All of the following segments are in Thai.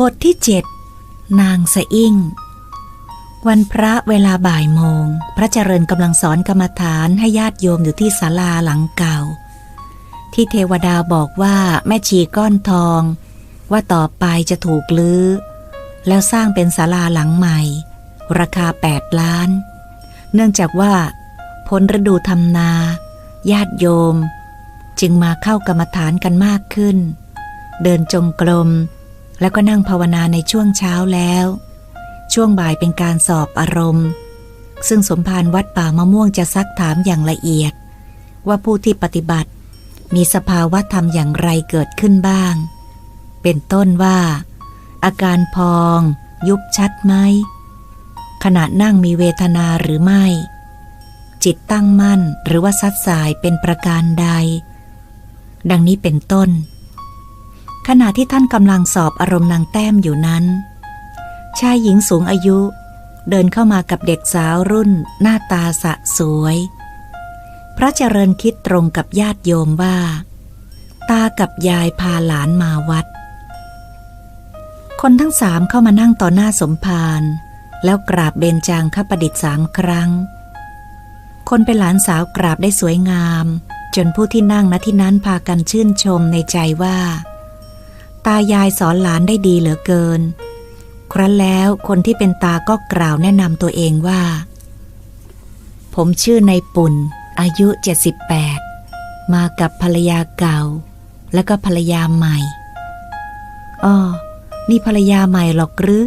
บทที่เจ็ดนางสะอิ่งวันพระเวลาบ่ายโมง พระเจริญกำลังสอนกรรมฐานให้ญาติโยมอยู่ที่ศาลาหลังเก่า ที่เทวดาบอกว่าแม่ชีก้อนทอง ว่าต่อไปจะถูกลื้อ แล้วสร้างเป็นศาลาหลังใหม่ ราคาแปดล้าน เนื่องจากว่าพ้นฤดูทำนา ญาติโยม จึงมาเข้ากรรมฐานกันมากขึ้น เดินจงกรม แล้วก็นั่งภาวนาในช่วงเช้าแล้ว ช่วงบ่ายเป็นการสอบอารมณ์ ซึ่งสมภารวัดป่ามะม่วงจะซักถามอย่างละเอียด ว่าผู้ที่ปฏิบัติ มีสภาวะธรรมอย่างไรเกิดขึ้นบ้าง เป็นต้นว่า อาการพอง ยุบชัดไหมขณะนั่งมีเวทนาหรือไม่ จิตตั้งมั่นหรือว่าซัดสายเป็นประการใด ดังนี้เป็นต้น ขณะที่ท่านกำลังสอบอารมณ์นางแต้มอยู่นั้น ชายหญิงสูงอายุ เดินเข้ามากับเด็กสาวรุ่น หน้าตาสะสวย พระเจริญคิดตรงกับญาติโยมว่า ตากับยายพาหลานมาวัด คนทั้งสามเข้ามานั่งต่อหน้าสมภารแล้วกราบเบญจางคประดิษฐ์สามครั้ง คนเป็นหลานสาวกราบได้สวยงาม จนผู้ที่นั่งณที่นั้นพากันชื่นชมในใจว่า ตายายสอนหลานได้ดีเหลือเกิน ครั้นแล้วคนที่เป็นตาก็กล่าวแนะนำตัวเองว่า ผมชื่อในปุ่น อายุ 78 มากับภรรยาเก่า แล้วก็ภรรยาใหม่อ้อนี่ภรรยาใหม่หรอกหรือ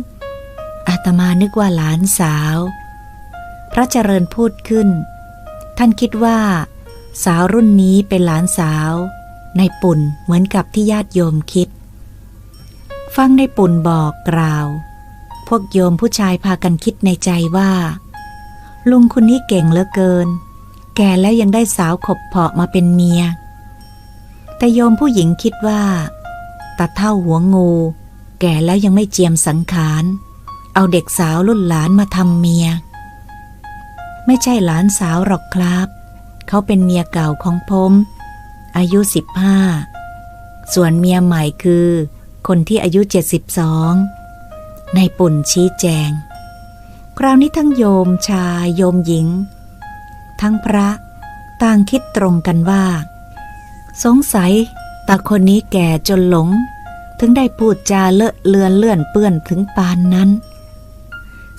อาตมานึกว่าหลานสาว พระเจริญพูดขึ้น ท่านคิดว่า สาวรุ่นนี้เป็นหลานสาว ในปุ่นเหมือนกับที่ญาติโยมคิด ฟังในปุ่นบอกกล่าว พวกโยมผู้ชายพากันคิดในใจว่า ลุงคนนี้เก่งเหลือเกิน แก่แล้วยังได้สาวขบเพาะมาเป็นเมีย แต่โยมผู้หญิงคิดว่าตาเท่าหัวงู แก่แล้วยังไม่เจียมสังขาร เอาเด็กสาวรุ่นหลานมาทำเมีย ไม่ใช่หลานสาวหรอกครับ เขาเป็นเมียเก่าของผม อายุสิบห้าส่วนเมียใหม่คือ คนที่อายุเจ็ดสิบสองในปุ่นชี้แจง คราวนี้ทั้งโยมชายโยมหญิง ทั้งพระต่างคิดตรงกันว่า สงสัยตาคนนี้แก่จนหลง ถึงได้พูดจาเลอะเลือนเลื่อนเปื้อนถึงปานนั้น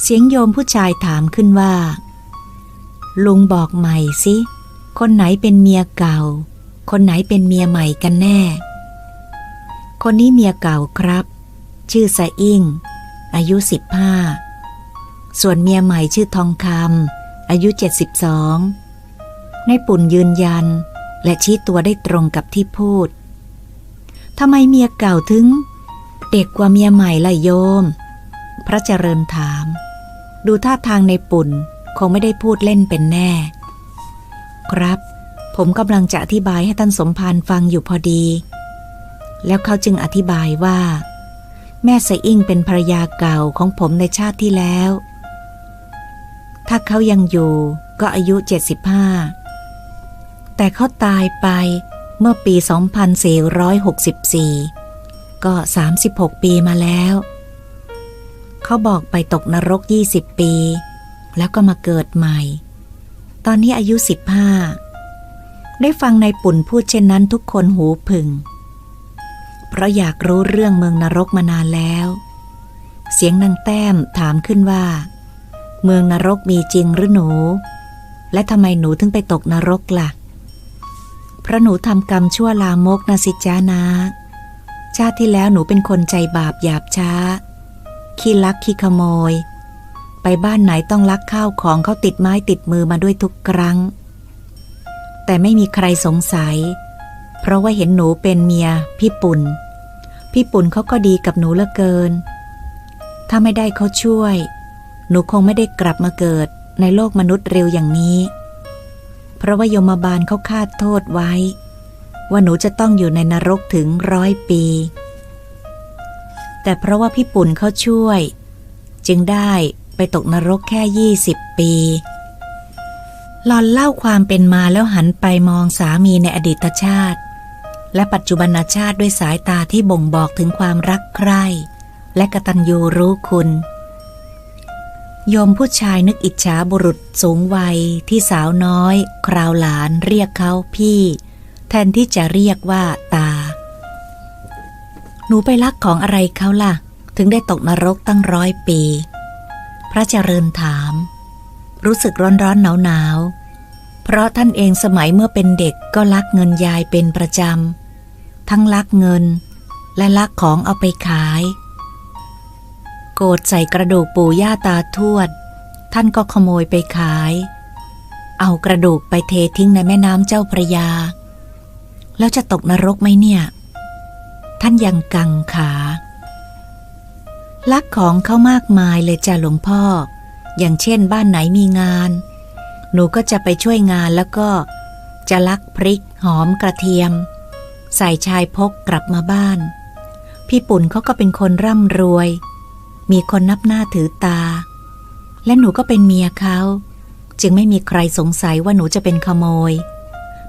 เสียงโยมผู้ชายถามขึ้นว่า ลุงบอกใหม่สิ คนไหนเป็นเมียเก่า คนไหนเป็นเมียใหม่กันแน่ คนนี้เมียเก่าครับ ชื่อสะอิ่ง อายุสิบห้าส่วนเมียใหม่ชื่อทองคำอายุเจ็ดสิบสองในปุ่นยืนยัน และชี้ตัวได้ตรงกับที่พูดทำไมเมียเก่าถึง เด็กกว่าเมียใหม่ล่ะโยม พระเจริญถาม ดูท่าทางในปุ่นคงไม่ได้พูดเล่นเป็นแน่ ครับ ผมกำลังจะอธิบายให้ท่านสมภารฟังอยู่พอดี แล้วเขาจึงอธิบายว่า แม่สะอิ่งเป็นภรรยาเก่าของผมในชาติที่แล้ว ถ้าเขายังอยู่ก็อายุ 75 แต่เขาตายไปเมื่อปี 2464 ก็ 36 ปีมาแล้ว เขาบอกไปตกนรก 20 ปี แล้วก็มาเกิดใหม่ ตอนนี้อายุ 15 ได้ฟังในปุ่นพูดเช่นนั้นทุกคนหูผึ่ง เพราะอยากรู้เรื่องเมืองนรกมานานแล้ว เสียงนางแต้มถามขึ้นว่า เมืองนรกมีจริงหรือหนู และทำไมหนูถึงไปตกนรกละ่ะ เพราะหนูทำกรรมชั่วลามกนะสิจ้านะ ชาติที่แล้วหนูเป็นคนใจบาปหยาบช้า ขี้ลักขี้ขโมย ไปบ้านไหนต้องลักข้าวของเขาติดไม้ติดมือมาด้วยทุกครั้ง แต่ไม่มีใครสงสัย เพราะว่าเห็นหนูเป็นเมียพี่ปุ่น พี่ปุ่นเขาก็ดีกับหนูเหลือเกิน ถ้าไม่ได้เขาช่วย หนูคงไม่ได้กลับมาเกิดในโลกมนุษย์เร็วอย่างนี้ เพราะว่ายมบาลเขาคาดโทษไว้ ว่าหนูจะต้องอยู่ในนรกถึงร้อยปี แต่เพราะว่าพี่ปุ่นเขาช่วย จึงได้ไปตกนรกแค่ยี่สิบปีหลอนเล่าความเป็นมาแล้วหันไปมองสามีในอดีตชาติ และปัจจุบันชาติด้วยสายตาที่บ่งบอกถึงความรักใคร่ และกตัญญูรู้คุณ โยมผู้ชายนึกอิจฉาบุรุษสูงวัยที่สาวน้อย คราวหลานเรียกเขาพี่ แทนที่จะเรียกว่าตา หนูไปลักของอะไรเขาล่ะ ถึงได้ตกนรกตั้งร้อยปี พระเจริญถาม รู้สึกร้อนร้อนหนาวหนาวเพราะท่านเองสมัยเมื่อเป็นเด็กก็ลักเงินยายเป็นประจำ ทั้งลักเงิน และลักของเอาไปขาย โกดใส่กระดูกปู่ย่าตาทวด ท่านก็ขโมยไปขาย เอากระดูกไปเททิ้งในแม่น้ำเจ้าพระยา แล้วจะตกนรกไหมเนี่ย ท่านยังกังขา ลักของเขามากมายเลยจ้ะหลวงพ่อ อย่างเช่นบ้านไหนมีงาน หนูก็จะไปช่วยงานแล้วก็จะลักพริกหอมกระเทียม ใส่ชายพกกลับมาบ้าน พี่ปุ่นเขาก็เป็นคนร่ำรวย มีคนนับหน้าถือตา และหนูก็เป็นเมียเขา จึงไม่มีใครสงสัยว่าหนูจะเป็นขโมย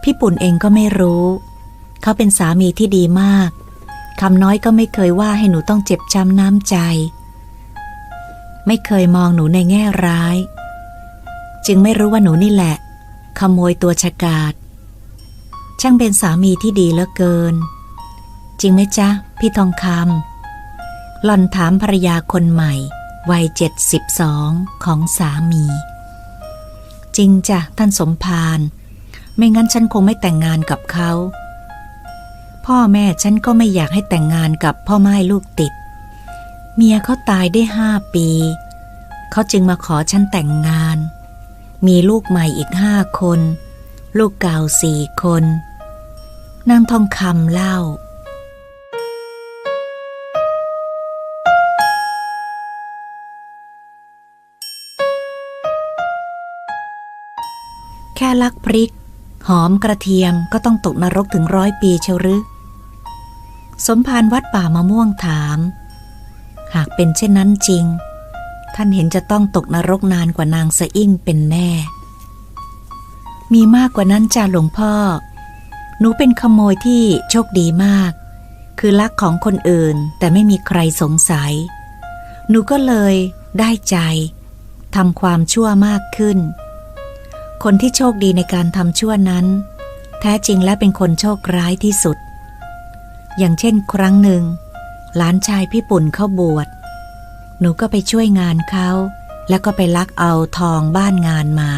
พี่ปุ่นเองก็ไม่รู้ เขาเป็นสามีที่ดีมากคำน้อยก็ไม่เคยว่าให้หนูต้องเจ็บช้ำน้ำใจ ไม่เคยมองหนูในแง่ร้าย จึงไม่รู้ว่าหนูนี่แหละ ขโมยตัวฉกาด ช่างเป็นสามีที่ดีเหลือเกิน จริงไหมจ๊ะ พี่ทองคำหล่อนถามภรรยาคนใหม่ วัยเจ็ดสิบสองของสามี จริงจ้ะท่านสมภารไม่งั้นฉันคงไม่แต่งงานกับเขา พ่อแม่ฉันก็ไม่อยากให้แต่งงานกับพ่อไม้ลูกติด เมียเขาตายได้ห้าปี เขาจึงมาขอฉันแต่งงาน มีลูกใหม่อีกห้าคนลูกเก่าสี่คน นางทองคำเล่า แค่ลักพริก หอมกระเทียมก็ต้องตกนรกถึงร้อยปีเชียวหรือสมภารวัดป่ามะม่วงถาม หากเป็นเช่นนั้นจริง ท่านเห็นจะต้องตกนรกนานกว่านางสะอิ่งเป็นแน่ มีมากกว่านั้นจ้าหลวงพ่อ หนูเป็นขโมยที่โชคดีมาก คือลักของคนอื่นแต่ไม่มีใครสงสัย หนูก็เลยได้ใจทำความชั่วมากขึ้น คนที่โชคดีในการทำชั่วนั้น แท้จริงและเป็นคนโชคร้ายที่สุด อย่างเช่นครั้งหนึ่ง หลานชายพี่ปุ่นเข้าบวช หนูก็ไปช่วยงานเขา แล้วก็ไปลักเอาทองบ้านงานมา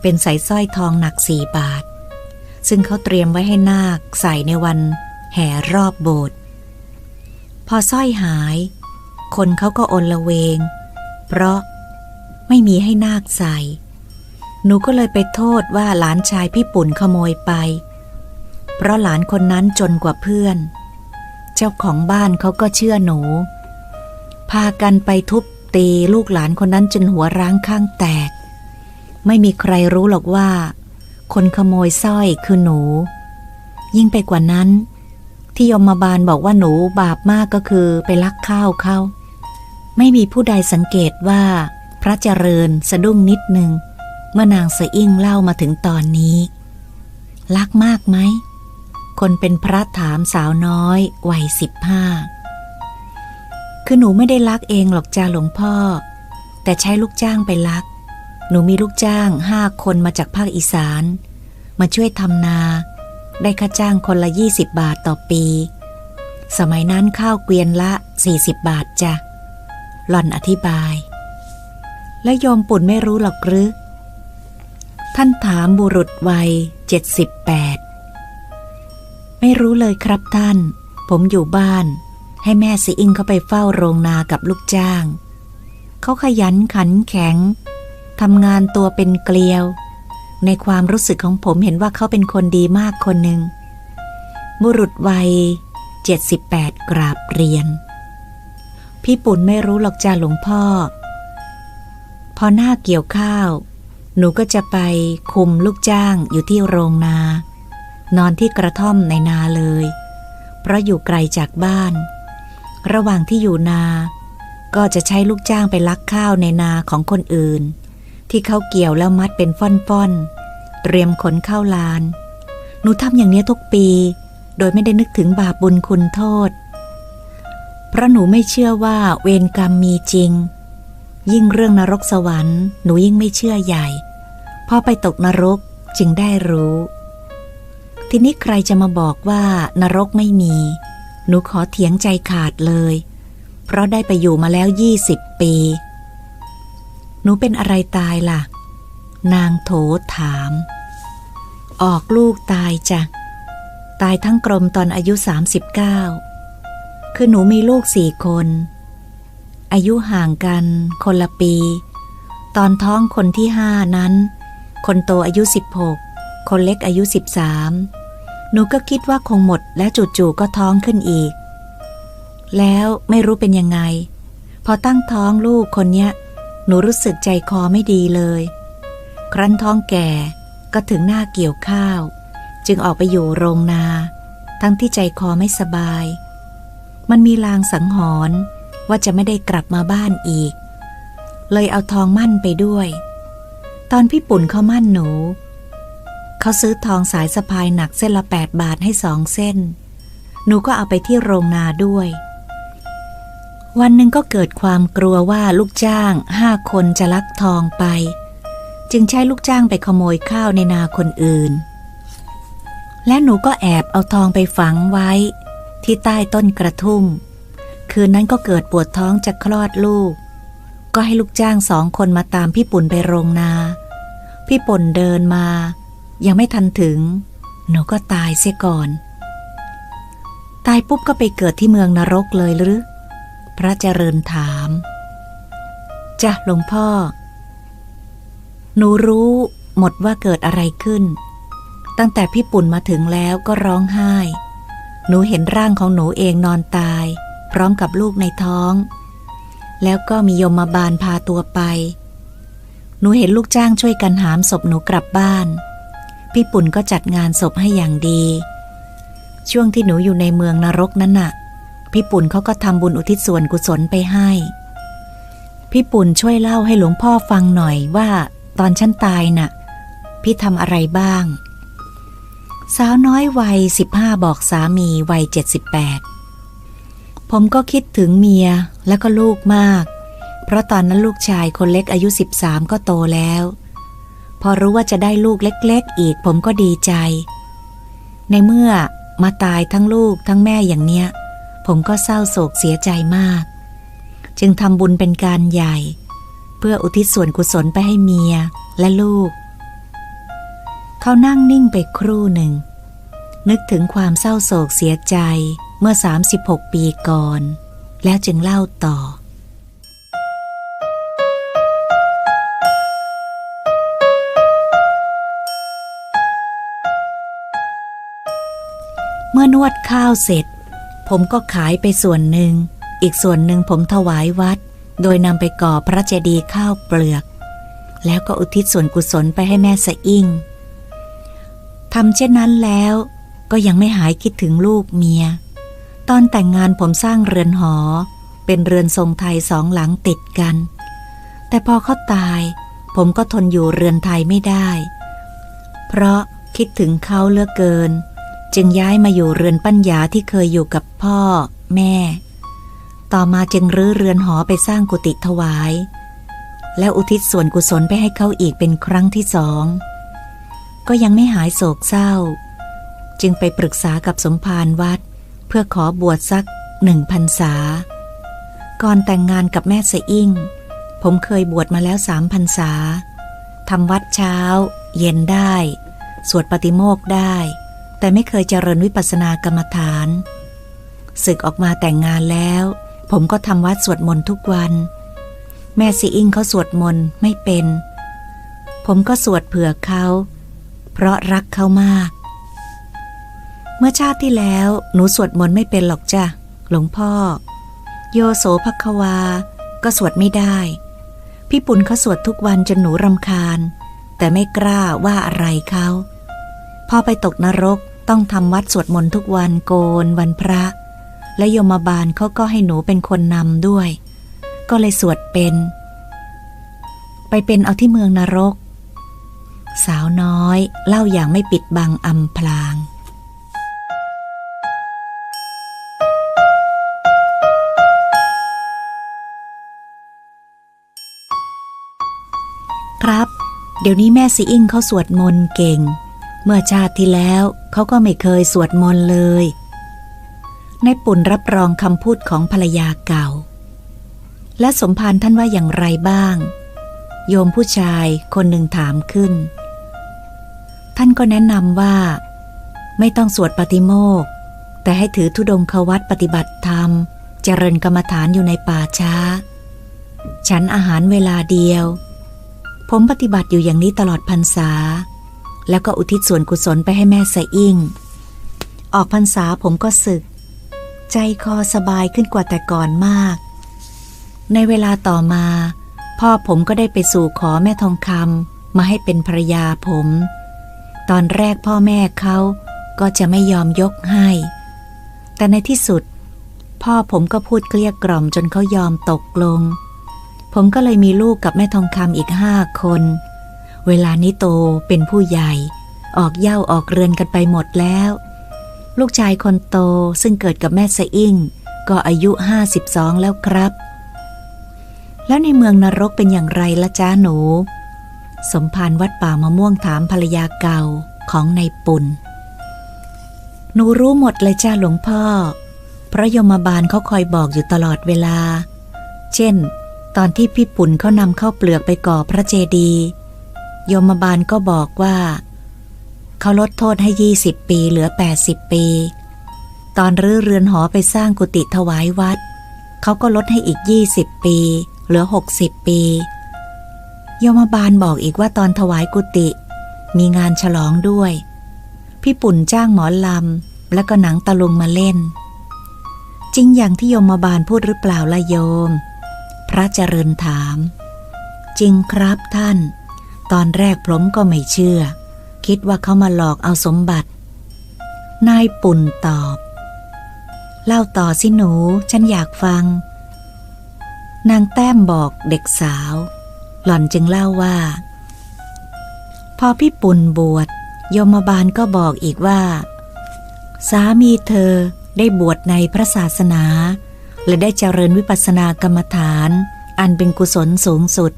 เป็นสายสร้อยทองหนักสี่บาท ซึ่งเขาเตรียมไว้ให้นาคใส่ในวันแห่รอบโบสถ์พอสร้อยหาย คนเขาก็อนละเวง เพราะไม่มีให้นาคใส่ หนูก็เลยไปโทษว่าหลานชายพี่ปุ่นขโมยไป เพราะหลานคนนั้นจนกว่าเพื่อน เจ้าของบ้านเขาก็เชื่อหนู พากันไปทุบตีลูกหลานคนนั้นจนหัวร้างข้างแตก ไม่มีใครรู้หรอกว่า คนขโมยสร้อยคือหนู ยิ่งไปกว่านั้น ที่ยมบาลบอกว่าหนูบาปมากก็คือไปลักข้าวเขาไม่มีผู้ใดสังเกตว่า พระเจริญสะดุ้งนิดหนึ่งเมื่อนางสะอิ่งเล่ามาถึงตอนนี้ ลักมากไหม คนเป็นพระถามสาวน้อย วัยสิบห้าคือหนูไม่ได้ลักเองหรอกจ้าหลวงพ่อ แต่ใช้ลูกจ้างไปลัก หนูมีลูกจ้างห้าคนมาจากภาคอีสาน มาช่วยทำนา ได้ค่าจ้างคนละยี่สิบบาทต่อปี สมัยนั้นข้าวเกวียนละสี่สิบบาทจ้ะหล่อนอธิบาย และโยมปุ่นไม่รู้หรอกหรือ ท่านถามบุรุษวัยเจ็ดสิบแปดไม่รู้เลยครับท่าน ผมอยู่บ้าน ให้แม่สีอิงเข้าไปเฝ้าโรงนากับลูกจ้าง เขาขยันขันแข็ง ทำงานตัวเป็นเกลียว ในความรู้สึกของผมเห็นว่าเขาเป็นคนดีมากคนหนึ่ง บุรุษวัยเจ็ดสิบแปดกราบเรียน พี่ปุ่นไม่รู้หรอกจ้าหลวงพ่อ พอหน้าเกี่ยวข้าว หนูก็จะไปคุมลูกจ้างอยู่ที่โรงนา นอนที่กระท่อมในนาเลย เพราะอยู่ไกลจากบ้าน ระหว่างที่อยู่นา ก็จะใช้ลูกจ้างไปลักข้าวในนาของคนอื่น ที่เขาเกี่ยวแล้วมัดเป็นฟ่อนๆ เตรียมขนเข้าลาน หนูทำอย่างนี้ทุกปี โดยไม่ได้นึกถึงบาปบุญคุณโทษ เพราะหนูไม่เชื่อว่าเวรกรรมมีจริง ยิ่งเรื่องนรกสวรรค์หนูยิ่งไม่เชื่อใหญ่ พอไปตกนรกจึงได้รู้ ทีนี้ใครจะมาบอกว่านรกไม่มี หนูขอเถียงใจขาดเลย เพราะได้ไปอยู่มาแล้วยี่สิบปี หนูเป็นอะไรตายล่ะ นางโถถาม ออกลูกตายจ้ะ ตายทั้งกรมตอนอายุ 39 คือหนูมีลูกสี่คน อายุห่างกัน คนละปี ตอนท้องคนที่ห้านั้น คนโตอายุ 16 คนเล็กอายุ 13 หนูก็คิดว่าคงหมดและจู่ๆก็ท้องขึ้นอีก แล้วไม่รู้เป็นยังไง พอตั้งท้องลูกคนเนี้ย หนูรู้สึกใจคอไม่ดีเลย ครั้นท้องแก่ก็ถึงหน้าเกี่ยวข้าว จึงออกไปอยู่โรงนา ทั้งที่ใจคอไม่สบาย มันมีลางสังหรณ์ว่าจะไม่ได้กลับมาบ้านอีก เลยเอาทองมั่นไปด้วย ตอนพี่ปุ่นเขามั่นหนู เขาซื้อทองสายสะพายหนักเส้นละแปดบาทให้สองเส้น หนูก็เอาไปที่โรงนาด้วย วันหนึ่งก็เกิดความกลัวว่าลูกจ้างห้าคนจะลักทองไป จึงใช้ลูกจ้างไปขโมยข้าวในนาคนอื่น และหนูก็แอบเอาทองไปฝังไว้ ที่ใต้ต้นกระทุ่ม คืนนั้นก็เกิดปวดท้องจะคลอดลูก ก็ให้ลูกจ้างสองคนมาตามพี่ปุ่นไปโรงนา พี่ปุ่นเดินมา ยังไม่ทันถึง หนูก็ตายเสียก่อน ตายปุ๊บก็ไปเกิดที่เมืองนรกเลยหรือ พระเจริญถามจ้ะหลวงพ่อ หนูรู้หมดว่าเกิดอะไรขึ้น ตั้งแต่พี่ปุ่นมาถึงแล้วก็ร้องไห้ หนูเห็นร่างของหนูเองนอนตาย พร้อมกับลูกในท้อง แล้วก็มียมมาบาลพาตัวไป หนูเห็นลูกจ้างช่วยกันหามศพหนูกลับบ้าน พี่ปุ่นก็จัดงานศพให้อย่างดี ช่วงที่หนูอยู่ในเมืองนรกนั้นน่ะ พี่ปุ่นเขาก็ทำบุญอุทิศส่วนกุศลไปให้ พี่ปุ่นช่วยเล่าให้หลวงพ่อฟังหน่อยว่าตอนฉันตายน่ะ พี่ทำอะไรบ้าง สาวน้อยวัยสิบห้าบอกสามีวัยเจ็ดสิบแปดผมก็คิดถึงเมียแล้วก็ลูกมาก เพราะตอนนั้นลูกชายคนเล็กอายุสิบสามก็โตแล้ว พอรู้ว่าจะได้ลูกเล็กๆ อีกผมก็ดีใจ ในเมื่อมาตายทั้งลูกทั้งแม่อย่างเนี้ย ผมก็เศร้าโศกเสียใจมาก จึงทำบุญเป็นการใหญ่ เพื่ออุทิศส่วนกุศลไปให้เมียและลูก เขานั่งนิ่งไปครู่หนึ่ง นึกถึงความเศร้าโศกเสียใจเมื่อ 36 ปีก่อน แล้วจึงเล่าต่อเมื่อนวดข้าวเสร็จ ผมก็ขายไปส่วนหนึ่ง อีกส่วนหนึ่งผมถวายวัด โดยนำไปก่อพระเจดีย์ข้าวเปลือก แล้วก็อุทิศส่วนกุศลไปให้แม่สะอิ่งทำเช่นนั้นแล้วก็ยังไม่หายคิดถึงลูกเมีย ตอนแต่งงานผมสร้างเรือนหอ เป็นเรือนทรงไทยสองหลังติดกัน แต่พอเขาตาย ผมก็ทนอยู่เรือนไทยไม่ได้ เพราะคิดถึงเขาเลือกเกิน จึงย้ายมาอยู่เรือนปัญญาที่เคยอยู่กับพ่อ แม่ ต่อมาจึงรื้อเรือนหอไปสร้างกุฏิถวาย แล้วอุทิศส่วนกุศลไปให้เขาอีกเป็นครั้งที่สอง ก็ยังไม่หายโศกเศร้า จึงไปปรึกษากับสมภารวัด เพื่อขอบวชสักหนึ่งพรรษา ก่อนแต่งงานกับแม่สอิ่ง ผมเคยบวชมาแล้วสามพรรษาทำวัดเช้า เย็นได้ สวดปฏิโมกข์ได้ แต่ไม่เคยเจริญวิปัสสนากรรมฐาน ศึกออกมาแต่งงานแล้ว ผมก็ทำวัดสวดมนต์ทุกวัน แม่ซีอิงเขาสวดมนต์ไม่เป็น ผมก็สวดเผื่อเขา เพราะรักเขามาก เมื่อชาติที่แล้วหนูสวดมนต์ไม่เป็นหรอกจ้ะหลวงพ่อ โยโสภควา ก็สวดไม่ได้ พี่ปุ่นเขาสวดทุกวันจนหนูรำคาญ แต่ไม่กล้าว่าอะไรเขา พอไปตกนรกต้องทำวัดสวดมนต์ทุกวันโกนวันพระ และโยมบาลเขาก็ให้หนูเป็นคนนำด้วย ก็เลยสวดเป็น ไปเป็นเอาที่เมืองนรก สาวน้อยเล่าอย่างไม่ปิดบังอำพลางครับ เดี๋ยวนี้แม่ซีอิงเขาสวดมนต์เก่ง เมื่อชาติที่แล้วเขาก็ไม่เคยสวดมนต์เลย ในปุ่นรับรองคำพูดของภรรยาเก่า และสมภารท่านว่าอย่างไรบ้าง โยมผู้ชายคนหนึ่งถามขึ้น ท่านก็แนะนำว่า ไม่ต้องสวดปฏิโมกข์แต่ให้ถือธุดงควัตปฏิบัติธรรม เจริญกรรมฐานอยู่ในป่าช้า ฉันอาหารเวลาเดียว ผมปฏิบัติอยู่อย่างนี้ตลอดพรรษา แล้วก็อุทิศส่วนกุศลไปให้แม่สะอิ่ง ออกพรรษาผมก็ศึก ใจคอสบายขึ้นกว่าแต่ก่อนมาก ในเวลาต่อมา พ่อผมก็ได้ไปสู่ขอแม่ทองคำมาให้เป็นภรรยาผม ตอนแรกพ่อแม่เขาก็จะไม่ยอมยกให้ แต่ในที่สุด พ่อผมก็พูดเกลี้ยกล่อมจนเขายอมตกลง ผมก็เลยมีลูกกับแม่ทองคำอีกห้าคน เวลานี้โตเป็นผู้ใหญ่ ออกเย่าออกเรือนกันไปหมดแล้ว ลูกชายคนโตซึ่งเกิดกับแม่สะอิ่ง ก็อายุห้าสิบสองแล้วครับ แล้วในเมืองนรกเป็นอย่างไรละจ้าหนู สมภารวัดป่ามะม่วงถามภรรยาเก่าของนายปุ่นหนูรู้หมดเลยจ้าหลวงพ่อเพราะยมบาลเขาคอยบอกอยู่ตลอดเวลา เช่น ตอนที่พี่ปุ่นเขานำเข้าเปลือกไปก่อพระเจดีย์ ยมบาลก็บอกว่า เขาลดโทษให้20ปีเหลือ80ปี ตอนรื้อเรือนหอไปสร้างกุฏิถวายวัด เขาก็ลดให้อีก20ปี เหลือ60ปียมบาลบอกอีกว่าตอนถวายกุฏิมีงานฉลองด้วย พี่ปุ่นจ้างหมอลำ แล้วก็หนังตะลุงมาเล่น จริงอย่างที่โยมบาลพูดหรือเปล่าละโยม พระเจริญถาม จริงครับท่าน ตอนแรกผมก็ไม่เชื่อ คิดว่าเขามาหลอกเอาสมบัติ นายปุ่นตอบ เล่าต่อสิหนู ฉันอยากฟัง นางแต้มบอกเด็กสาว หล่อนจึงเล่าว่า พอพี่ปุ่นบวชโยมบาลก็บอกอีกว่า สามีเธอได้บวชในพระศาสนา และได้เจริญวิปัสสนากรรมฐาน อันเป็นกุศลสูงสุด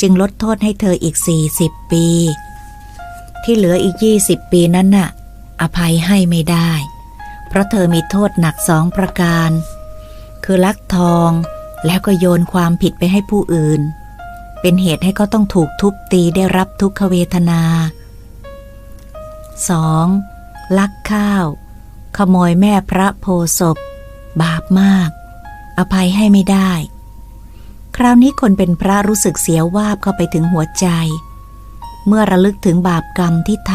จึงลดโทษให้เธออีก 40 ปี ที่เหลืออีก 20 ปีนั้นน่ะ อภัยให้ไม่ได้ เพราะเธอมีโทษหนักสองประการ คือลักทองแล้วก็โยนความผิดไปให้ผู้อื่น เป็นเหตุให้เขาต้องถูกทุบตีได้รับทุกขเวทนา 2. ลักข้าว ขโมยแม่พระโพศพบาปมาก อภัยให้ไม่ได้ คราวนี้คนเป็นพระรู้สึกเสียวาบเข้าไปถึงหัวใจ เมื่อระลึกถึงบาปกรรมที่ท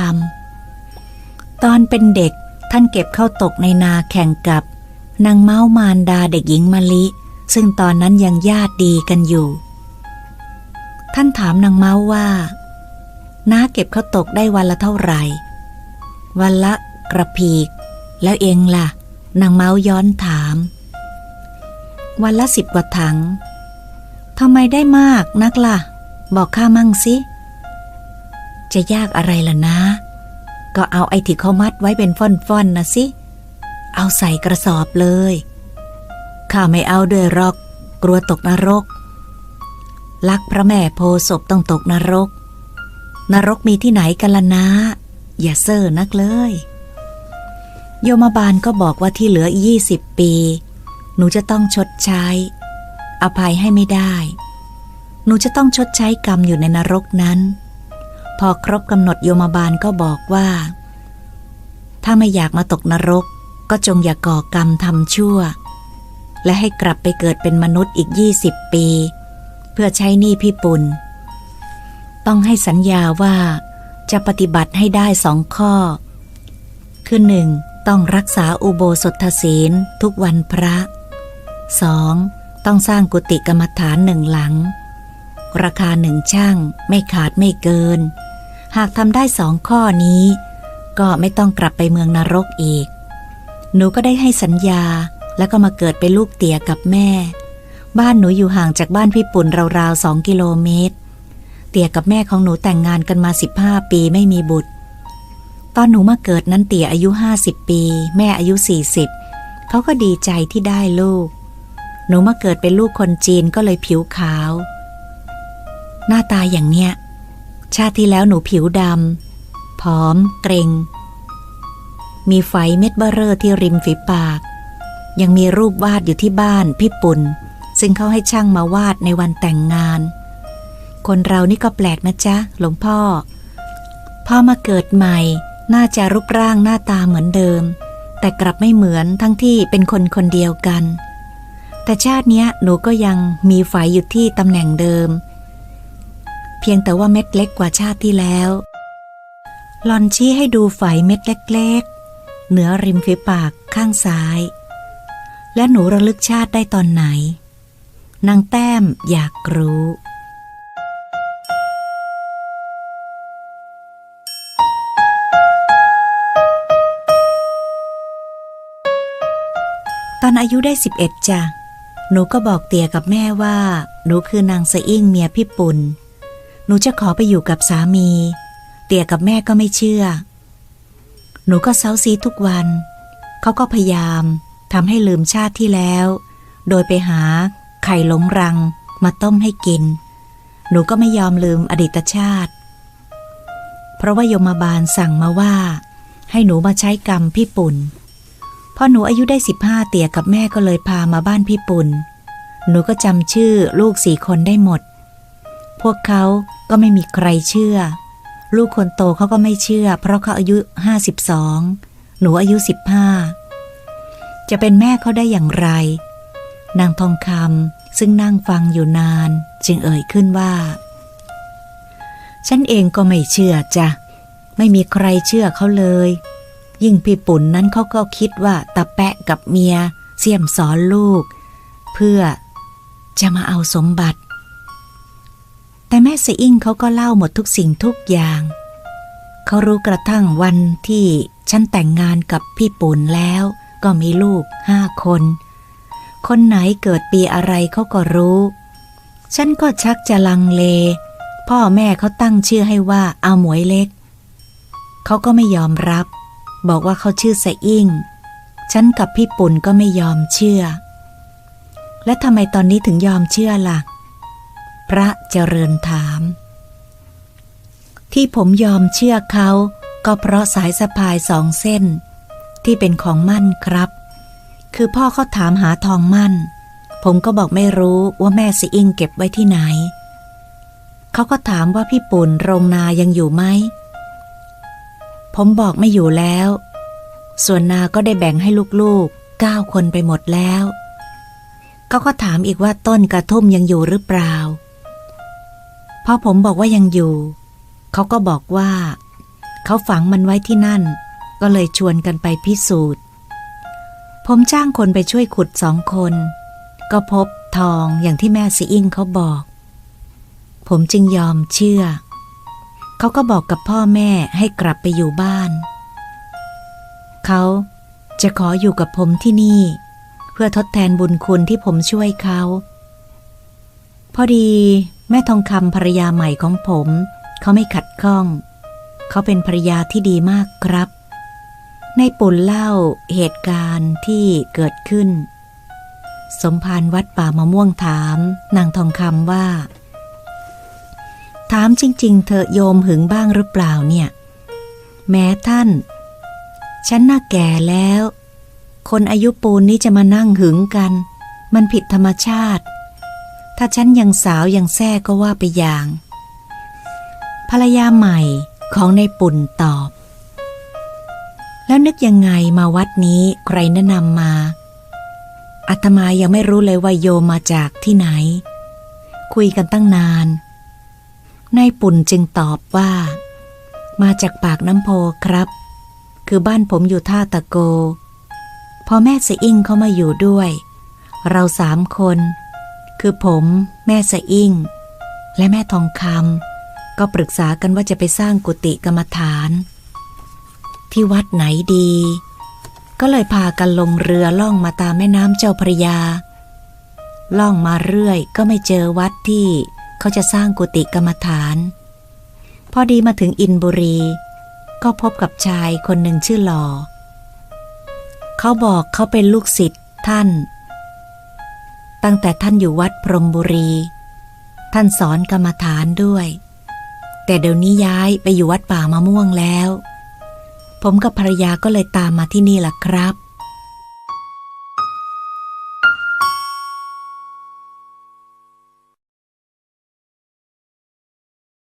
ำตอนเป็นเด็กท่านเก็บเข้าตกในนาแข่งกับนางเม้ามารดาเด็กหญิงมะลิ ซึ่งตอนนั้นยังญาติดีกันอยู่ ท่านถามนางเม้าว่าน้าเก็บข้าวตกได้วันละเท่าไหร่ วันละกระพีก แล้วเองล่ะ นางเมาย้อนถาม วันละสิบกว่าถัง ทำไมได้มากนักล่ะ บอกข้ามั่งสิ จะยากอะไรล่ะนะ ก็เอาไอ้ที่เขามัดไว้เป็นฟ่อนๆนะสิ เอาใส่กระสอบเลย ข้าไม่เอาด้วยหรอก กลัวตกนรก ลักพระแม่โพศพต้องตกนรก นรกมีที่ไหนกันล่ะนะ อย่าเซ่อนักเลย โยมบาลก็บอกว่าที่เหลือยี่สิบปี หนูจะต้องชดใช้ อภัยให้ไม่ได้ หนูจะต้องชดใช้กรรมอยู่ในนรกนั้น พอครบกำหนดโยมบาลก็บอกว่า ถ้าไม่อยากมาตกนรก ก็จงอย่าก่อกรรมทำชั่ว และให้กลับไปเกิดเป็นมนุษย์อีกยี่สิบปี เพื่อใช้หนี้พี่ปุณต้องให้สัญญาว่าจะปฏิบัติให้ได้สองข้อ คือหนึ่งต้องรักษาอุโบสถศีลทุกวันพระ 2. ต้องสร้างกุฏิกรรมฐานหนึ่งหลัง ราคาหนึ่งช่างไม่ขาดไม่เกิน หากทำได้สองข้อนี้ ก็ไม่ต้องกลับไปเมืองนรกอีก หนูก็ได้ให้สัญญาแล้วก็มาเกิดเป็นลูกเตี่ยกับแม่ บ้านหนูอยู่ห่างจากบ้านพี่ปุ่นราวๆสองกิโลเมตร เตี่ยกับแม่ของหนูแต่งงานกันมา15ปีไม่มีบุตร ตอนหนูมาเกิดนั้นเตี่ยอายุ50ปี แม่อายุ40เขาก็ดีใจที่ได้ลูก หนูมาเกิดเป็นลูกคนจีนก็เลยผิวขาว หน้าตาอย่างเนี้ย ชาติที่แล้วหนูผิวดำผอม เกรง มีไฟเม็ดเบอเรอร์ที่ริมฝีปาก ยังมีรูปวาดอยู่ที่บ้านพี่ปุ่น ซึ่งเขาให้ช่างมาวาดในวันแต่งงาน คนเรานี่ก็แปลกนะจ๊ะ หลวงพ่อ พ่อมาเกิดใหม่ น่าจะรูปร่างหน้าตาเหมือนเดิม แต่กลับไม่เหมือนทั้งที่เป็นคนคนเดียวกัน แต่ชาติเนี้ยหนูก็ยังมีไฟอยู่ที่ตำแหน่งเดิม เพียงแต่ว่าเม็ดเล็กกว่าชาติที่แล้วหลอนชี้ให้ดูไฟเม็ดเล็กๆ เหนือริมฝีปากข้างซ้าย และหนูระลึกชาติได้ตอนไหน นางแต้มอยากรู้ตอนอายุได้สิบเอ็ดจ้ะ หนูก็บอกเตี่ยกับแม่ว่า หนูคือนางสะอิ่งเมียพี่ปุณหนูจะขอไปอยู่กับสามี เตี่ยกับแม่ก็ไม่เชื่อ หนูก็เซาซีทุกวัน เขาก็พยายามทำให้ลืมชาติที่แล้ว โดยไปหาไข่หลงรังมาต้มให้กิน หนูก็ไม่ยอมลืมอดีตชาติ เพราะว่ายมบาลสั่งมาว่า ให้หนูมาใช้กรรมพี่ปุ่น พอหนูอายุได้สิบห้าเตี่ยกับแม่ก็เลยพามาบ้านพี่ปุ่นหนูก็จำชื่อลูกสี่คนได้หมด พวกเขาก็ไม่มีใครเชื่อ ลูกคนโตเขาก็ไม่เชื่อ เพราะเขาอายุห้าสิบสองหนูอายุสิบห้าจะเป็นแม่เขาได้อย่างไร นางทองคำซึ่งนั่งฟังอยู่นาน จึงเอ่ยขึ้นว่า ฉันเองก็ไม่เชื่อจ้ะ ไม่มีใครเชื่อเขาเลย ยิ่งพี่ปุ่นนั้นเขาก็คิดว่าตาแปะกับเมียเสี่ยมสอนลูก เพื่อจะมาเอาสมบัติ แต่แม่เสอิ่งเขาก็เล่าหมดทุกสิ่งทุกอย่าง เขารู้กระทั่งวันที่ฉันแต่งงานกับพี่ปุ่นแล้วก็มีลูกห้าคน คนไหนเกิดปีอะไรเขาก็รู้ ฉันก็ชักจะลังเล พ่อแม่เขาตั้งชื่อให้ว่าเอาหมวยเล็ก เขาก็ไม่ยอมรับ บอกว่าเขาชื่อสะอิ่งฉันกับพี่ปุ่นก็ไม่ยอมเชื่อ และทำไมตอนนี้ถึงยอมเชื่อละ่ะ พระเจริญถาม ที่ผมยอมเชื่อเขาก็เพราะสายสะพายสองเส้น ที่เป็นของมั่นครับ คือพ่อเขาถามหาทองมั่น ผมก็บอกไม่รู้ว่าแม่สิอิงเก็บไว้ที่ไหน เขาก็ถามว่าพี่ปุ่นโรงนายังอยู่ไหม ผมบอกไม่อยู่แล้ว ส่วนนาก็ได้แบ่งให้ลูกๆเก้าคนไปหมดแล้วเขาก็ถามอีกว่าต้นกระทุ่มยังอยู่หรือเปล่าพอผมบอกว่ายังอยู่ เขาก็บอกว่า เขาฝังมันไว้ที่นั่น ก็เลยชวนกันไปพิสูจน์ ผมจ้างคนไปช่วยขุดสองคน ก็พบทองอย่างที่แม่ซีอิงเขาบอก ผมจึงยอมเชื่อ เขาก็บอกกับพ่อแม่ให้กลับไปอยู่บ้าน เขาจะขออยู่กับผมที่นี่ เพื่อทดแทนบุญคุณที่ผมช่วยเขา พอดีแม่ทองคำภรรยาใหม่ของผม เขาไม่ขัดข้อง เขาเป็นภรรยาที่ดีมากครับ ในปุ่นเล่าเหตุการณ์ที่เกิดขึ้น สมภารวัดป่ามะม่วงถาม นางทองคำว่า ถามจริง ๆ เธอโยมหึงบ้างหรือเปล่าเนี่ย แม้ท่าน ฉันน่าแก่แล้ว คนอายุปูนนี้จะมานั่งหึงกัน มันผิดธรรมชาติ ถ้าฉันยังสาวยังแท้ก็ว่าไปอย่าง ภรรยาใหม่ของในปุ่นตอบ แล้วนึกยังไงมาวัดนี้ใครแนะนำมาอาตมายังไม่รู้เลยว่าโยมมาจากที่ไหน คุยกันตั้งนาน นายปุ่นจึงตอบว่า มาจากปากน้ำโพครับ คือบ้านผมอยู่ท่าตะโก พอแม่สะอิ่งเขามาอยู่ด้วย เราสามคน คือผมแม่สะอิ่ง และแม่ทองคำก็ปรึกษากันว่าจะไปสร้างกุฏิกรรมฐาน ที่วัดไหนดี ก็เลยพากันลงเรือล่องมาตามแม่น้ำเจ้าพระยา ล่องมาเรื่อยก็ไม่เจอวัดที่ เขาจะสร้างกุฏิกรรมฐาน พอดีมาถึงอินบุรี ก็พบกับชายคนหนึ่งชื่อหลอ เขาบอกเขาเป็นลูกศิษย์ท่าน ตั้งแต่ท่านอยู่วัดพรมบุรี ท่านสอนกรรมฐานด้วย แต่เดี๋ยวนี้ย้ายไปอยู่วัดป่ามะม่วงแล้ว ผมกับภรรยาก็เลยตามมาที่นี่ล่ะครับ